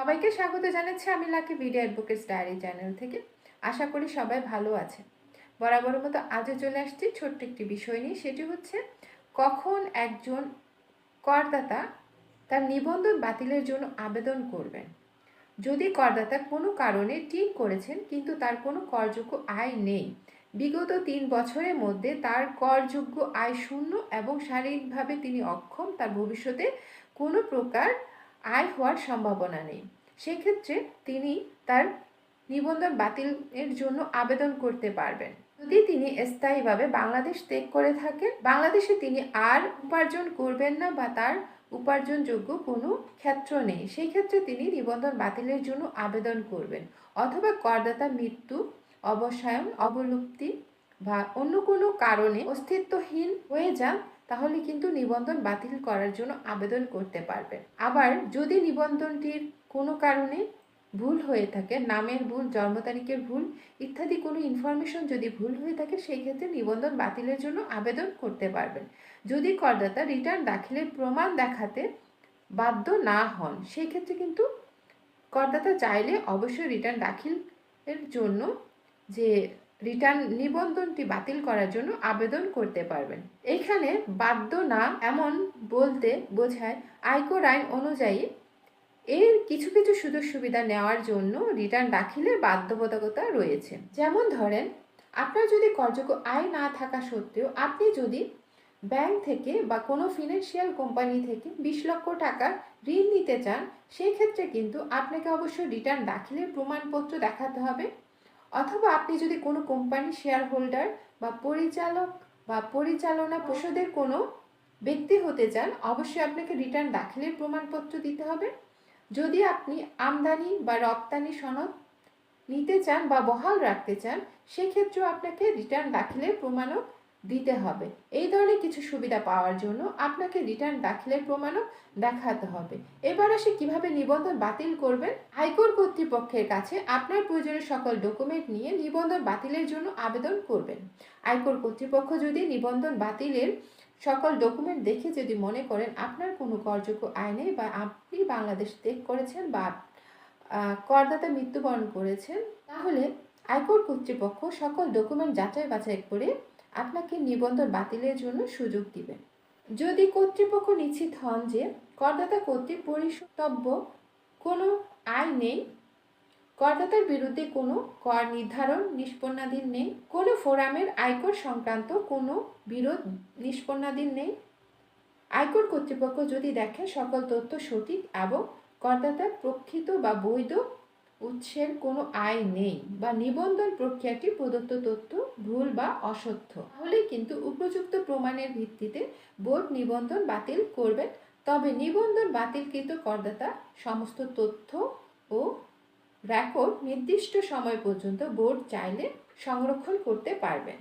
সবাইকে স্বাগত জানাচ্ছি আমি lucky video advocates diary channel থেকে। আশা করি সবাই ভালো আছে বরাবরের মতো আজও চলে আসছি ছোট্ট একটি বিষয় নিয়ে। সেটি হচ্ছে, কখন একজন করদাতা তার নিবন্ধন বাতিলের জন্য আবেদন করবেন? যদি করদাতা কোনো কারণে ঠিক করেছেন, কিন্তু তার কোনো করযোগ্য আয় নেই, বিগত তিন বছরের মধ্যে তার করযোগ্য আয় শূন্য এবং শারীরিকভাবে তিনি অক্ষম, তার ভবিষ্যতে কোনো প্রকার আয় হওয়ার সম্ভাবনা নেই। সেক্ষেত্রে তিনি তার নিবন্ধন বাতিলের জন্য আবেদন করতে পারবেন। যদি তিনি স্থায়ীভাবে বাংলাদেশ ত্যাগ করে থাকেন, বাংলাদেশে তিনি আর উপার্জন করবেন না বা তার উপার্জনযোগ্য কোনো ক্ষেত্র নেই। সেই ক্ষেত্রে তিনি নিবন্ধন বাতিলের জন্য আবেদন করবেন অথবা করদাতা মৃত্যু অবসায়ন অবলুপ্তি বা অন্য কোনো কারণে অস্তিত্বহীন হয়ে যান তাহলে কিন্তু নিবন্ধন বাতিল করার জন্য আবেদন করতে পারবেন আবার যদি নিবন্ধনটির কোনো কারণে ভুল হয়ে থাকে, নামের ভুল, জন্ম তারিখের ভুল ইত্যাদি কোনো ইনফরমেশন যদি ভুল হয়ে থাকে, সেই ক্ষেত্রে নিবন্ধন বাতিলের জন্য আবেদন করতে পারবেন। যদি করদাতা রিটার্ন দাখিলের প্রমাণ দেখাতে বাধ্য না হন, সেই ক্ষেত্রে কিন্তু করদাতা চাইলে অবশ্যই রিটার্ন দাখিলের জন্য যে রিটার্ন নিবন্ধনটি বাতিল করার জন্য আবেদন করতে পারবেন। এখানে বাধ্য না, এমন বলতে বোঝায় আয়কর আইন অনুযায়ী এর কিছু কিছু সুযোগ সুবিধা নেওয়ার জন্য রিটার্ন দাখিলের বাধ্যবাধকতা রয়েছে। যেমন ধরেন, আপনার যদি করযোগ্য আয় না থাকা সত্ত্বেও আপনি যদি ব্যাংক থেকে বা কোনো ফিনান্সিয়াল কোম্পানি থেকে বিশ লক্ষ টাকা ঋণ নিতে চান সেই ক্ষেত্রে কিন্তু আপনাকে অবশ্যই রিটার্ন দাখিলের প্রমাণপত্র দেখাতে হবে। অথবা আপনি যদি কোনো কোম্পানি শেয়ার হোল্ডার বা পরিচালক বা পরিচালনা পরিষদের কোনো ব্যক্তি হতে চান, অবশ্যই আপনাকে রিটার্ন দাখিলের প্রমাণপত্র দিতে হবে। যদি আপনি আমদানি বা রপ্তানি সনদ নিতে চান বা বহাল রাখতে চান, সেক্ষেত্রেও আপনাকে রিটার্ন দাখিলের প্রমাণও দিতে হবে। এই ধরনের কিছু সুবিধা পাওয়ার জন্য আপনাকে রিটার্ন দাখিলের প্রমাণও দেখাতে হবে। এবার আসে কীভাবে নিবন্ধন বাতিল করবেন। হাইকোর্ট কর্তৃপক্ষের কাছে আপনার প্রয়োজনীয় সকল ডকুমেন্ট নিয়ে নিবন্ধন বাতিলের জন্য আবেদন করবেন। আয়কর কর্তৃপক্ষ যদি নিবন্ধন বাতিলের সকল ডকুমেন্ট দেখে যদি মনে করেন আপনার কোনো করযোগ্য আয় নেই বা আপনি বাংলাদেশ ত্যাগ করেছেন বা করদাতা মৃত্যুবরণ করেছেন, তাহলে আয়কর কর্তৃপক্ষ সকল ডকুমেন্ট যাচাই বাছাই করে আপনাকে নিবন্ধন বাতিলের জন্য সুযোগ দিবেন যদি কর্তৃপক্ষ নিশ্চিত হন যে করদাতা কর্তৃক পরিশোধব্য কোনো আয় নেই, করদাতার বিরুদ্ধে কোনো কর নির্ধারণ নিষ্পন্নাধীন নেই, কোনো ফোরামের আয়কর সংক্রান্ত কোনো বিরোধ নিষ্পন্নাধীন নেই। আয়কর কর্তৃপক্ষ যদি দেখে সকল তথ্য সঠিক এবং করদাতার প্রকৃত বা বৈধ উৎসের কোনো আয় নেই বা নিবন্ধন প্রক্রিয়াটি প্রদত্ত তথ্য ভুল বা অসত্য। তাহলে কিন্তু উপযুক্ত প্রমাণের ভিত্তিতে বোর্ড নিবন্ধন বাতিল করবেন তবে নিবন্ধন বাতিলকৃত করদাতা সমস্ত তথ্য ও রেকর্ড নির্দিষ্ট সময় পর্যন্ত বোর্ড চাইলে সংরক্ষণ করতে পারবেন।